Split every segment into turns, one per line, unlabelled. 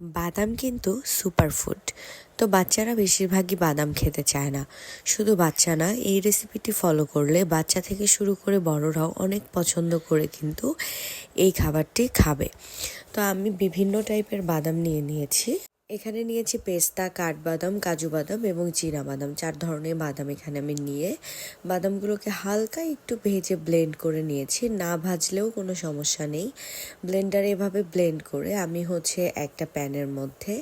বাদাম কিন্তু সুপারফুড। তো বাচ্চারা বেশিরভাগই বাদাম খেতে চায় না। শুধু বাচ্চা না, এই রেসিপিটি ফলো করলে বাচ্চা থেকে শুরু করে বড়রাও অনেক পছন্দ করে কিন্তু এই খাবারটি খাবে। তো আমি বিভিন্ন টাইপের বাদাম নিয়ে নিয়েছি। এখানে নিয়েছি পেস্তা, কাঠবাদাম কাজু বাদাম এবং চীনা বাদাম চার ধরনের বাদাম এখানে আমি নিয়ে বাদামগুলোকে হালকা একটু ভেজে ব্লেন্ড করে নিয়েছি। না ভাজলেও কোনো সমস্যা নেই। ব্লেন্ডারে এভাবে ব্লেন্ড করে আমি হচ্ছে একটা প্যানের মধ্যে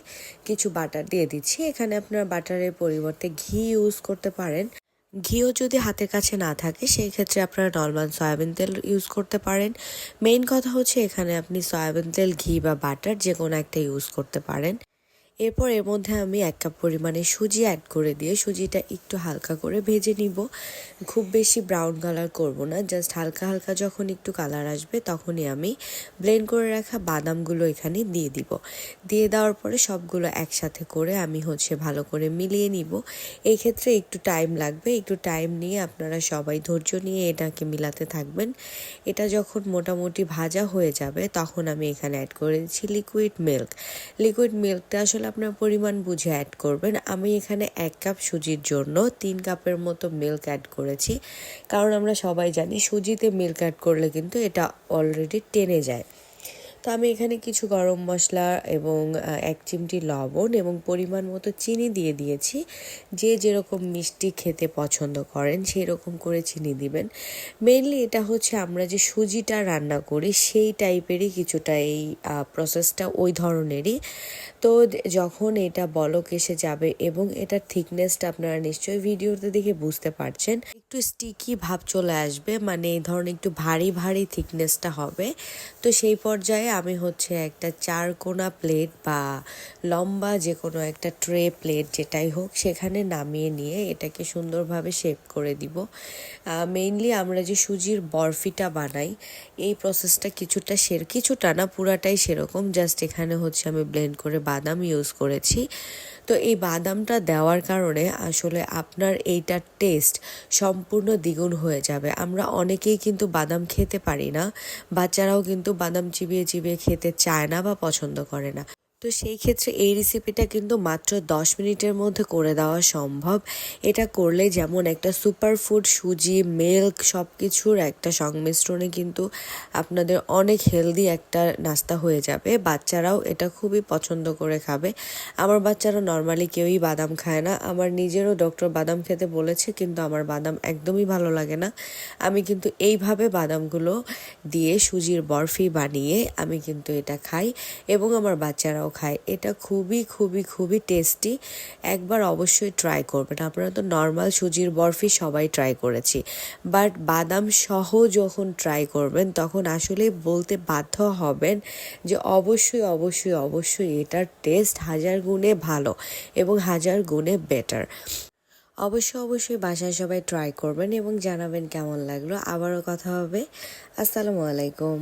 কিছু বাটার দিয়ে দিচ্ছি। এখানে আপনার বাটারের পরিবর্তে ঘি ইউজ করতে পারেন। ঘিও যদি হাতের কাছে না থাকে সেই ক্ষেত্রে আপনারা নর্মাল সয়াবিন তেল ইউজ করতে পারেন। মেইন কথা হচ্ছে এখানে আপনি সয়াবিন তেল, ঘি বা বাটার যে কোনো একটা ইউজ করতে পারেন। এরপর এর মধ্যে আমি এক কাপ পরিমাণে সুজি অ্যাড করে দিয়ে সুজিটা একটু হালকা করে ভেজে নিব। খুব বেশি ব্রাউন কালার করব না জাস্ট হালকা হালকা যখন একটু কালার আসবে তখনই আমি ব্লেন্ড করে রাখা বাদামগুলো এখানে দিয়ে দিব। দিয়ে দেওয়ার পরে সবগুলো একসাথে করে আমি হচ্ছে ভালো করে মিলিয়ে নিব। এই ক্ষেত্রে একটু টাইম লাগবে, একটু টাইম নিয়ে আপনারা সবাই ধৈর্য নিয়ে এটাকে মিলাতে থাকবেন। এটা যখন মোটামুটি ভাজা হয়ে যাবে তখন আমি এখানে অ্যাড করে দিচ্ছি লিকুইড মিল্ক লিকুইড মিল্কটা আসলে আপনার পরিমাণ বুঝে অ্যাড করবেন। আমি এখানে এক কাপ সুজির জন্য তিন কাপের মতো মিল্ক অ্যাড করেছি। কারণ আমরা সবাই জানি সুজিতে মিল্ক অ্যাড করলে কিন্তু এটা অলরেডি টেনে যায়। তো আমি এখানে কিছু গরম মশলা এবং এক চিমটি লবণ এবং পরিমাণ মতো চিনি দিয়ে দিয়েছি। যে যেরকম মিষ্টি খেতে পছন্দ করেন সেই রকম করে চিনি দিবেন। মেইনলি এটা হচ্ছে আমরা যে সুজিটা রান্না করি, সেই টাইপেরই কিছুটা এই প্রসেসটা ওই ধরনেরই। তো যখন এটা বলক এসে যাবে এবং এটার থিকনেসটা আপনারা নিশ্চয়ই ভিডিওতে দেখে বুঝতে পারছেন, একটু স্টিকি ভাব চলে আসবে মানে এই ধরনের একটু ভারী ভারী থিকনেসটা হবে। তো সেই পর্যায়ে আমি হচ্ছে একটা চার কোনা প্লেট বা লম্বা যে কোনো একটা ট্রে প্লেট যেটাই হোক সেখানে নামিয়ে নিয়ে এটাকে সুন্দরভাবে শেপ করে দিব। মেইনলি আমরা যে সুজির বরফিটা বানাই, এই প্রসেসটা কিছুটা সের, কিছুটা না, পুরাটাই সেরকম। জাস্ট এখানে হচ্ছে আমি ব্লেন্ড করে বাদাম ইউজ করেছি। তো এই বাদামটা দেওয়ার কারণে আসলে আপনার এইটার টেস্ট সম্পূর্ণ দ্বিগুণ হয়ে যাবে। আমরা অনেকেই কিন্তু বাদাম খেতে পারি না, বাচ্চারাও কিন্তু বাদাম চিবিয়ে চিবিয়ে খেতে চায় না বা পছন্দ করে না। তো সেই ক্ষেত্রে এই রেসিপিটা কিন্তু মাত্র দশ মিনিটের মধ্যে করে দেওয়া সম্ভব। এটা করলে যেমন একটা সুপারফুড সুজি মিল্ক সব কিছুর একটা সংমিশ্রণে কিন্তু আপনাদের অনেক হেলদি একটা নাস্তা হয়ে যাবে। বাচ্চারাও এটা খুবই পছন্দ করে খাবে। আমার বাচ্চারা নর্মালি কেউই বাদাম খায় না। আমার নিজেরও ডক্টর বাদাম খেতে বলেছে, কিন্তু আমার বাদাম একদমই ভালো লাগে না। আমি কিন্তু এইভাবে বাদামগুলো দিয়ে সুজির বরফি বানিয়ে আমি কিন্তু এটা খাই এবং আমার বাচ্চারাও খায় এটা খুবই খুবই খুবই টেস্টি একবার অবশ্যই ট্রাই করবেন। আপনারা তো নর্মাল সুজির বরফি সবাই ট্রাই করেছি। বাট বাদাম সহ যখন ট্রাই করবেন, তখন আসলে বলতে বাধ্য হবেন যে অবশ্যই অবশ্যই অবশ্যই এটার টেস্ট হাজার গুণে ভালো এবং হাজার গুণে বেটার অবশ্যই অবশ্যই বাসায় সবাই ট্রাই করবেন এবং জানাবেন কেমন লাগল। আবারও কথা হবে। আসসালামু আলাইকুম।